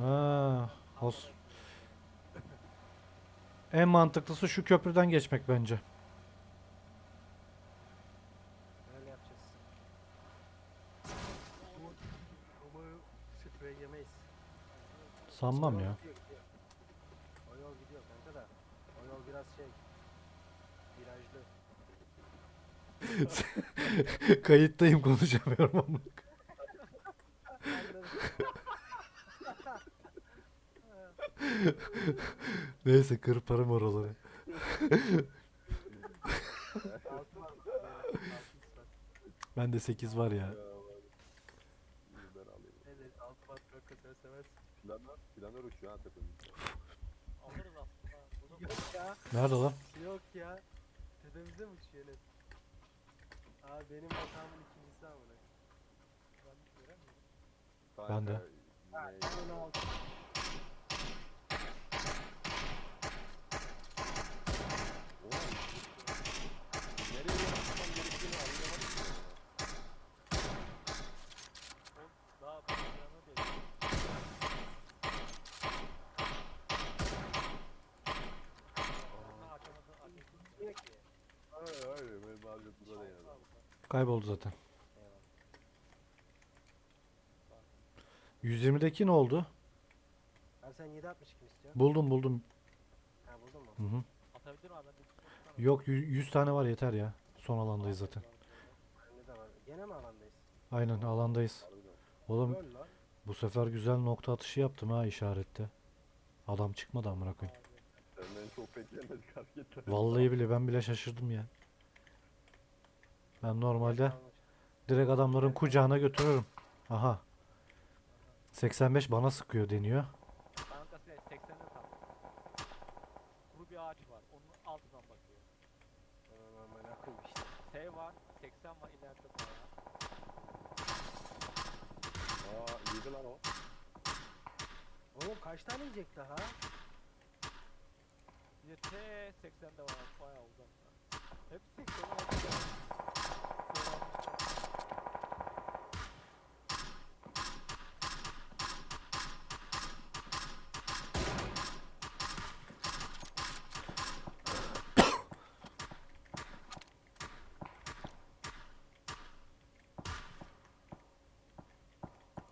Ha. En mantıklısı şu köprüden geçmek bence. Öyle yapacağız. Umarım sprey yemeyiz. Sanmam ya. O yol gidiyor kanka da. O yol biraz şey. Virajlı. Kayıttayım konuşamıyorum ama. Neyse kırparım oraları. ben de 8 var ya. Nerede lan? Yok ya. Tepemize mi uçuyor Enes? Aa benim hatamın ikincisi amına. Ben göremiyorum. Ben de. Kayboldu zaten. Eyvallah. 120'deki ne oldu? Abi sen 7.62 mi istiyorsun? Buldum buldum. Ha buldun mu? Hı hı. Atabilir mi abi? Ben de Yok yü- 100 tane var yeter ya. Son alandayız zaten. Bende de var. Gene mi alandayız? Aynen alandayız. Oğlum lan. bu sefer güzel nokta atışı yaptım ha işarette. Adam çıkmadı amına koyayım. Senden çok beklemedik hareketler. Vallahi bile ben bile şaşırdım ya. Ben normalde direkt adamların kucağına götürürüm. Aha. 85 bana sıkıyor deniyor. Kanka 80'de tam. Kuru bir ağaç var. Onun altından bakıyor. Aman işte. T var. 80 var ileride bayağı. Aa iyiydi lan o. Oğlum kaç tane yiyecek daha? Bir de T 80'de var. Bayağı uzakta. Hepsi 80'de var.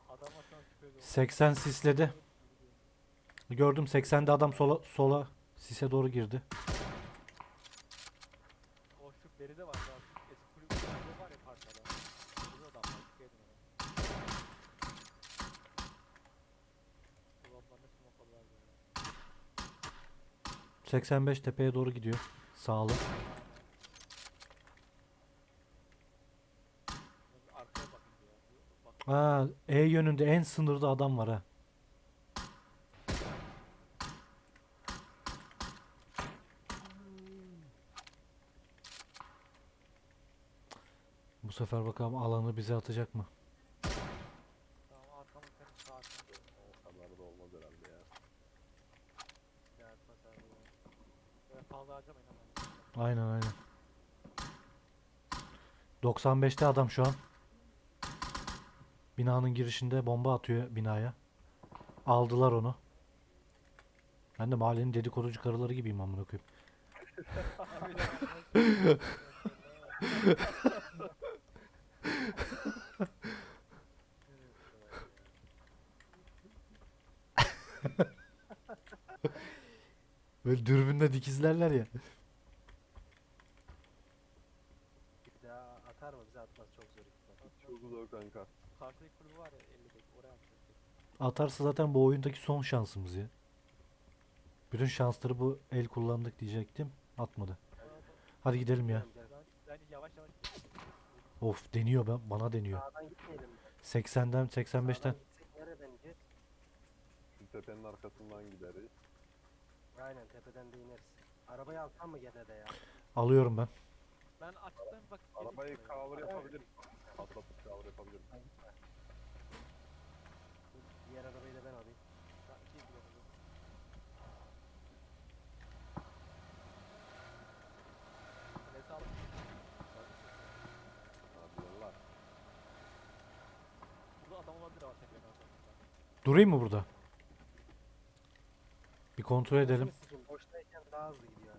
Adama şu an şüphe yok. 80 sisledi. Gördüm 80'de adam sola sola sise doğru girdi. O şu beride var daha şu eski kulüp kulübü var ya parçada. Burada adam var. Dikkat edin ona. Dolaplar ne smokladılar böyle. 85 tepeye doğru gidiyor. Sağlı. Aa, E yönünde en sınırda adam var ha. Bu sefer bakalım alanı bize atacak mı? Aynen aynen. 95'te adam şu an. Binanın girişinde bomba atıyor binaya. Aldılar onu. Ben de mahallenin dedikoducu karıları gibiyim amına koyayım. Böyle dürbünle dikizlerler ya. Bir daha atar mı? Bize atmaz çok zor ihtimal. Çok zor kanka. Karşıdaki kulübü var ya 50'deki oraya atacak. Atarsa zaten bu oyundaki son şansımız ya. Bütün şansları bu el kullandık diyecektim. Atmadı. Hadi gidelim ya. Of deniyor ben bana deniyor. Sağdan gitmeyelim mi? 80'den 85'ten. Sağdan gitsek nereden ineceğiz? Şu tepenin arkasından gideriz. Aynen tepeden de ineriz. Arabayı alsam mı gene de ya? Alıyorum ben. Ben açıktan bak. Arabayı cover yapabilirim. Atlatıp cover yapabilirim. Diğer arabayı da ben alayım. Ben alıp Hadi yollar. Burada adam olabilir ama tepenin arkasında. Durayım mı burada? Bir kontrol edelim. Boştayken daha hızlı gidiyor.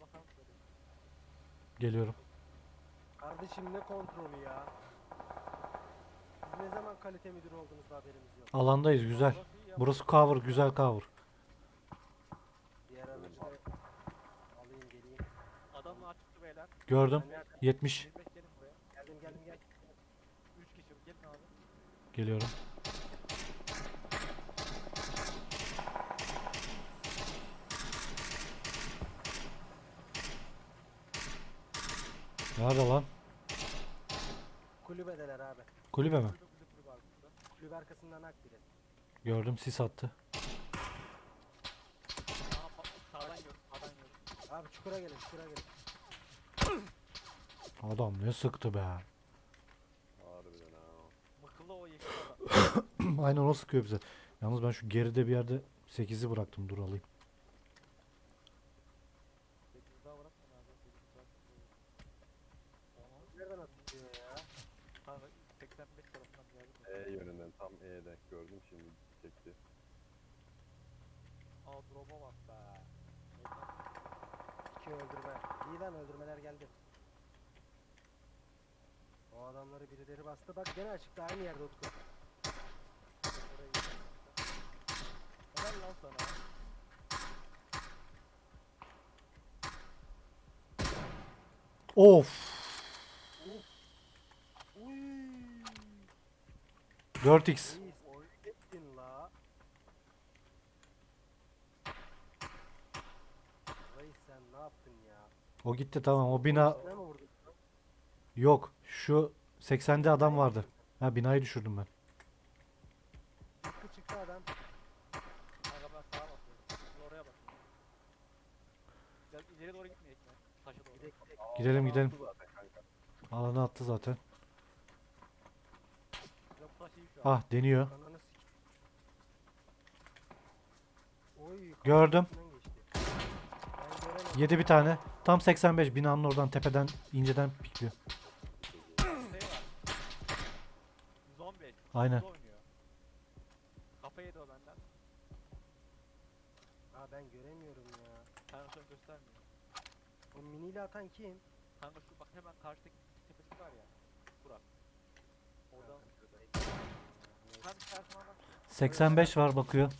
Bakalım. Geliyorum. Kardeşim ne kontrolü ya? Siz ne zaman kalite müdürü oldunuz da haberimiz yok. Alandayız güzel. Burası cover güzel cover. Diğer aracı da alayım geleyim. Adamla çıktı beyler. Gördüm. Ben nereden? 70. 25 gelin buraya. Geldim geldim gel. 3 kişi gelin abi. Geliyorum. Nerede lan? Kulübedeler abi. Kulübe mi? Kulübe arkasından ak biri. Gördüm sis attı. Sağdan gör. Sağdan gör. Abi çukura gelin çukura gelin. Adam ne sıktı be. Harbiden ha. Mıkılı o yeşil adam. Aynen o sıkıyor bize. Yalnız ben şu geride bir yerde 8'i bıraktım dur alayım. 8 daha bırakma abi. 8 daha. Onu Nereden atıyor ya? kanka 85 tarafından geldi. E yönünden tam E'de gördüm şimdi çekti. Aa drop'a bak be. İki öldürme. İyi lan öldürmeler geldi. O adamları birileri bastı. Bak gene açıkta aynı yerde Utku. Helal lan sana. Of. 4x. O gitti tamam. O bina Yok. Şu 80'de adam vardı. Ha binayı düşürdüm ben. Gidelim gidelim. Alanı attı zaten. Ah deniyor. Ananı sik. Oy. Gördüm. kafasından geçti. Ben göremedim. Yedi bir tane. Tam 85 binanın oradan tepeden inceden pikliyor. Şey var. 115. Aynen. oynuyor. Kafa yedi o benden. Aa ben göremiyorum ya. Tansiyon göstermiyor. O miniyle atan kim? Kanka şu bak hemen karşıdaki tepesi var ya. Burak. Oradan. 85 var bakıyor.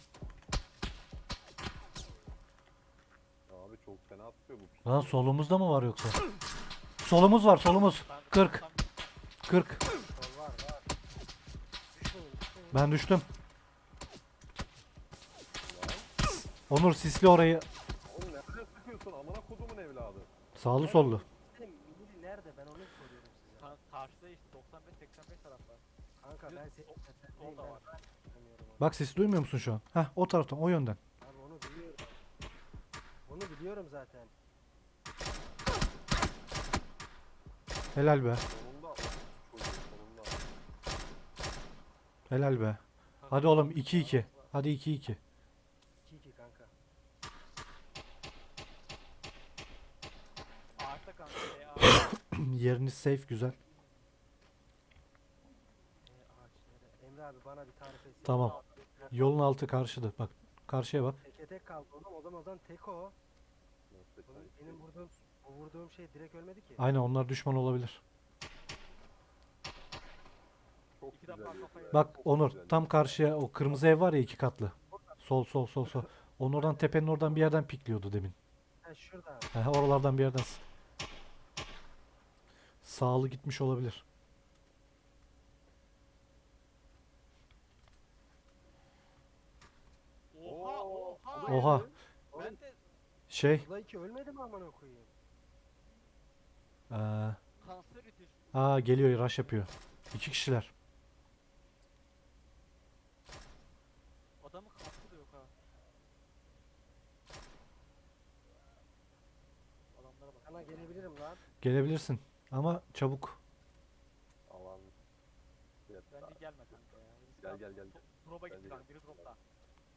Abi çok fena atıyor bu. Lan solumuzda mı var yoksa? Solumuz var solumuz. Kanka, 40. tam 40. Sol var var. Düşmeyin düşmeyin. Ben düştüm. Onur sisli orayı. Oğlum nereden sıkıyorsun amına kodumun evladı. Sağlı sollu. Senin nerede ben onu soruyorum size. Karşıda işte 95-85 taraflar. Kanka ben seni. Bak sesi duymuyor musun şu an? Heh o taraftan o yönden. Abi onu biliyorum. Onu biliyorum zaten. Helal be. Helal be. Hadi oğlum 2-2. Hadi 2-2. 2-2 kanka. Yeriniz safe güzel. Ee, ağaç nere? Emre abi bana bir tarif etsin. Tamam. Yolun altı karşıda. Bak karşıya bak. Teke tek kaldı oğlum. O zaman o zaman tek o. Oğlum benim vurduğum, bu vurduğum şey direkt ölmedi ki. Aynen onlar düşman olabilir. Çok İki defa güzel yapıyor. Bak Çok Onur güzel. tam karşıya o kırmızı ev var ya iki katlı. Sol sol sol sol. Onun oradan tepenin oradan bir yerden pikliyordu demin. Ha şurada. Heh, oralardan bir yerden. s- Sağlı gitmiş olabilir. Oha Oo, oha. Ben de Şey. Ulan iki ölmedi mi amına koyayım? Eee kanser aa geliyor rush yapıyor. İki kişiler. Adamın kaskı da yok ha. Adamlara bak. Sana gelebilirim lan. Gelebilirsin. Ama çabuk. Alan. Yeter. Bence gelme kanka ya. Gel gel gel. Drop'a Bence gitti kanka. Biri drop'ta.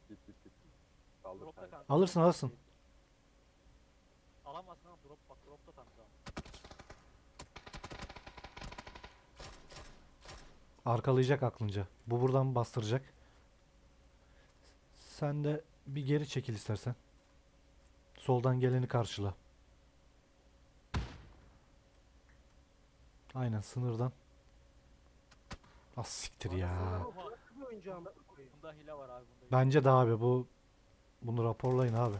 Git git git. Kaldır Drop'ta kanka. kanka. Alırsın alırsın. Tam aslında drop bak drop da tam tamam. Arkalayacak aklınca. Bu buradan bastıracak. Sen de bir geri çekil istersen. Soldan geleni karşıla. Aynen sınırdan. Az siktir ya. Bunda hile var abi bunda. Bence de abi bu bunu raporlayın abi.